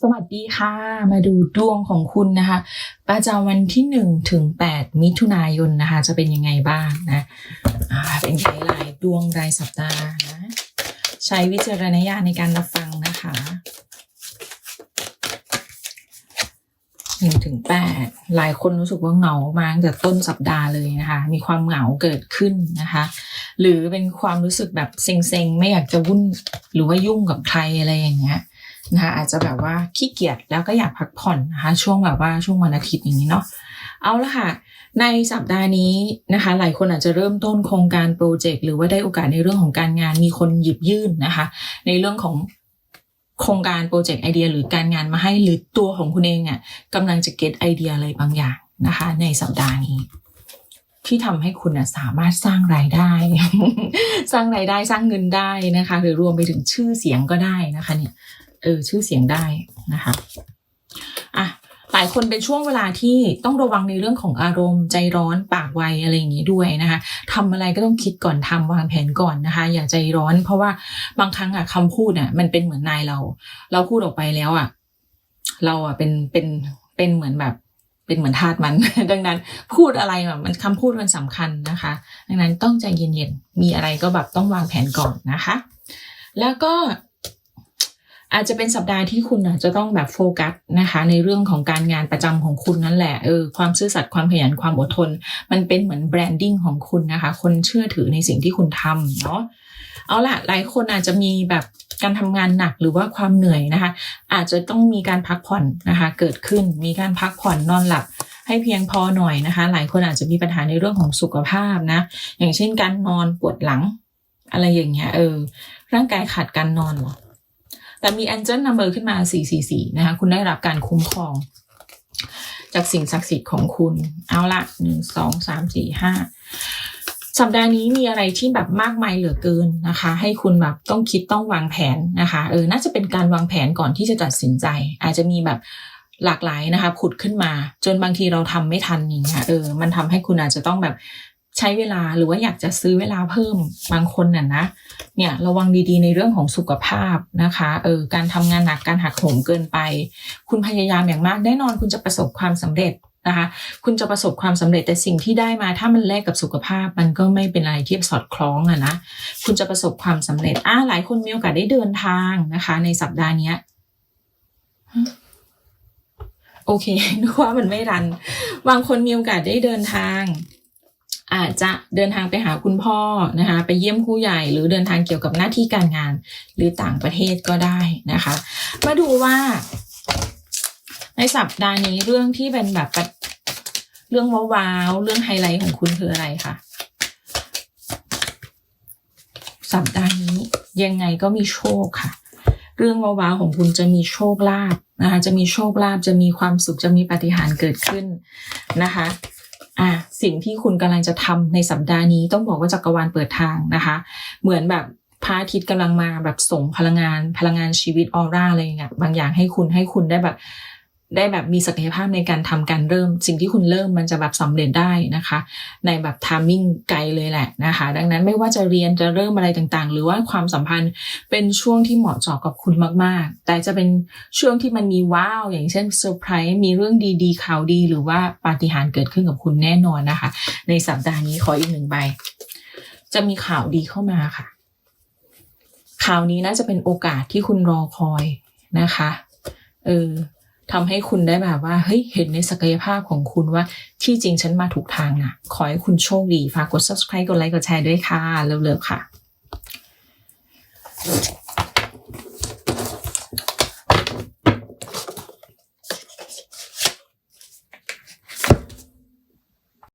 สวัสดีค่ะ มาดูดวงของคุณนะคะประจำวันที่หนึ่งถึงแปดมิถุนายนนะคะ จะเป็นยังไงบ้างนะเป็นไกด์ไลน์ดวงรายสัปดาห์นะใช้วิจารณญาณในการรับฟังนะคะหนึ่งถึงแปดหลายคนรู้สึกว่าเหงามาตั้งแต่ต้นสัปดาห์เลยนะคะ มีความเหงาเกิดขึ้นนะคะ หรือเป็นความรู้สึกแบบเซ็งๆ ไม่อยากจะวุ่นหรือว่ายุ่งกับใครอะไรอย่างเงี้ย นะคะอาจจะแบบว่าขี้เกียจแล้วก็อยากพักผ่อนนะคะช่วงแบบว่าช่วงวันอาทิตย์อย่างนี้เนาะเอาละค่ะ ในสัปดาห์นี้นะคะ หลายคนอาจจะเริ่มต้นโครงการโปรเจกต์หรือว่าได้โอกาสในเรื่องของการงานมีคนหยิบยื่นนะคะ ในเรื่องของโครงการโปรเจกต์ไอเดียหรือการงานมาให้หรือตัวของคุณเองเนี่ยกำลังจะเก็ตไอเดียอะไรบางอย่างนะคะ ในสัปดาห์นี้ ที่ทำให้คุณนะสามารถสร้างรายได้ สร้างรายได้สร้างเงินได้นะคะ หรือรวมไปถึงชื่อเสียงก็ได้นะคะเนี่ย เออชื่อเสียงได้นะคะอะหลายคนเป็นช่วงเวลาที่ต้องระวังในเรื่องของอารมณ์ใจร้อนปากไวอะไรอย่างนี้ด้วยนะคะทำอะไรก็ต้องคิดก่อนทำวางแผนก่อนนะคะ อย่าใจร้อน เพราะว่าบางครั้งอะคำพูดอะมันเป็นเหมือนนายเรา เราพูดออกไปแล้วอะเราอะเป็นเป็นเป็นเหมือนแบบเป็นเหมือนทาสมัน ดังนั้นพูดอะไรแบบมันคำพูดมันสำคัญนะคะ ดังนั้นต้องใจเย็นๆมีอะไรก็แบบต้องวางแผนก่อนนะคะ แล้วก็ อาจจะเป็นสัปดาห์ที่คุณอาจจะต้องแบบโฟกัสนะคะ ในเรื่องของการงานประจำของคุณนั่นแหละเออความซื่อสัตย์ความขยันความอดทน มันเป็นเหมือนแบรนดิ้งของคุณนะคะ คนเชื่อถือในสิ่งที่คุณทำเนาะเอาละหลายคนอาจจะมีแบบการทำงานหนักหรือว่าความเหนื่อยนะคะ อาจจะต้องมีการพักผ่อนนะคะ เกิดขึ้นมีการพักผ่อนนอนหลับให้เพียงพอหน่อยนะคะ หลายคนอาจจะมีปัญหาในเรื่องของสุขภาพนะ อย่างเช่นการนอนปวดหลัง อะไรอย่างเงี้ยเออร่างกายขาดการนอนหรอ แต่มี Angel Number ขึ้นมา 444 นะคะ คุณได้รับการคุ้มครอง จากสิ่งศักดิ์สิทธิ์ของคุณ เอาละหนึ่งสองสามสี่ห้าสัปดาห์นี้มีอะไรที่แบบมากมายเหลือเกินนะคะ ให้คุณแบบต้องคิดต้องวางแผนนะคะ เออ น่าจะเป็นการวางแผนก่อนที่จะตัดสินใจ อาจจะมีแบบหลากหลายนะคะ ผุดขึ้นมา จนบางทีเราทำไม่ทันอย่างเงี้ยเออ มันทำให้คุณอาจจะต้องแบบ ใช้เวลาหรือว่าอยากจะซื้อเวลาเพิ่มบางคนน่ะนะเนี่ยระวังดีๆ ในเรื่องของสุขภาพนะคะเออการทำงานหนักการหักโหมเกินไป คุณพยายามอย่างมากแน่นอนคุณจะประสบความสำเร็จนะคะคุณจะประสบความสำเร็จแต่สิ่งที่ได้มาถ้ามันแลกกับสุขภาพ มันก็ไม่เป็นอะไรที่สอดคล้องอะนะคุณจะประสบความสำเร็จอ่าหลายคนมีโอกาสได้เดินทางนะคะ ในสัปดาห์เนี้ยโอเคนึกว่ามันไม่รัน บางคนมีโอกาสได้เดินทาง อาจจะเดินทางไปหาคุณพ่อนะคะไปเยี่ยมผู้ใหญ่ หรือเดินทางเกี่ยวกับหน้าที่การงาน หรือต่างประเทศก็ได้นะคะ มาดูว่าในสัปดาห์นี้เรื่องที่เป็นแบบเรื่องว้าวๆเรื่องไฮไลท์ของคุณคืออะไรคะสัปดาห์นี้ยังไงก็มีโชคค่ะ เรื่องว้าวๆของคุณจะมีโชคลาภนะคะ จะมีโชคลาภจะมีความสุขจะมีปาฏิหาริย์เกิดขึ้นนะคะ อะสิ่งที่คุณกำลังจะทำในสัปดาห์นี้ต้องบอกว่าจักรวาลเปิดทางนะคะ เหมือนแบบพระอาทิตย์กำลังมาแบบส่งพลังงานพลังงานชีวิตออร่าอะไรอย่างเงี้ยบางอย่างให้คุณให้คุณได้แบบ ได้แบบมีศักยภาพในการทำการเริ่ม สิ่งที่คุณเริ่มมันจะแบบสำเร็จได้นะคะ ในแบบทามมิ่งไกลเลยแหละนะคะ ดังนั้นไม่ว่าจะเรียนจะเริ่มอะไรต่างๆ หรือว่าความสัมพันธ์เป็นช่วงที่เหมาะเจาะกับคุณมากๆ แต่จะเป็นช่วงที่มันมีว้าว อย่างเช่นเซอร์ไพรส์มีเรื่องดีๆข่าวดี หรือว่าปาฏิหาริย์เกิดขึ้นกับคุณแน่นอนนะคะ ในสัปดาห์นี้ขออีกหนึ่งใบ จะมีข่าวดีเข้ามาค่ะข่าวนี้น่าจะเป็นโอกาสที่คุณรอคอยนะคะ เออ ทำให้คุณได้แบบว่าเฮ้ยเห็นในศักยภาพของคุณว่าที่จริงฉันมาถูกทางนะขอให้คุณโชคดี ฝากกด subscribe กดไลค์กดแชร์ด้วยค่ะ เร็วๆค่ะ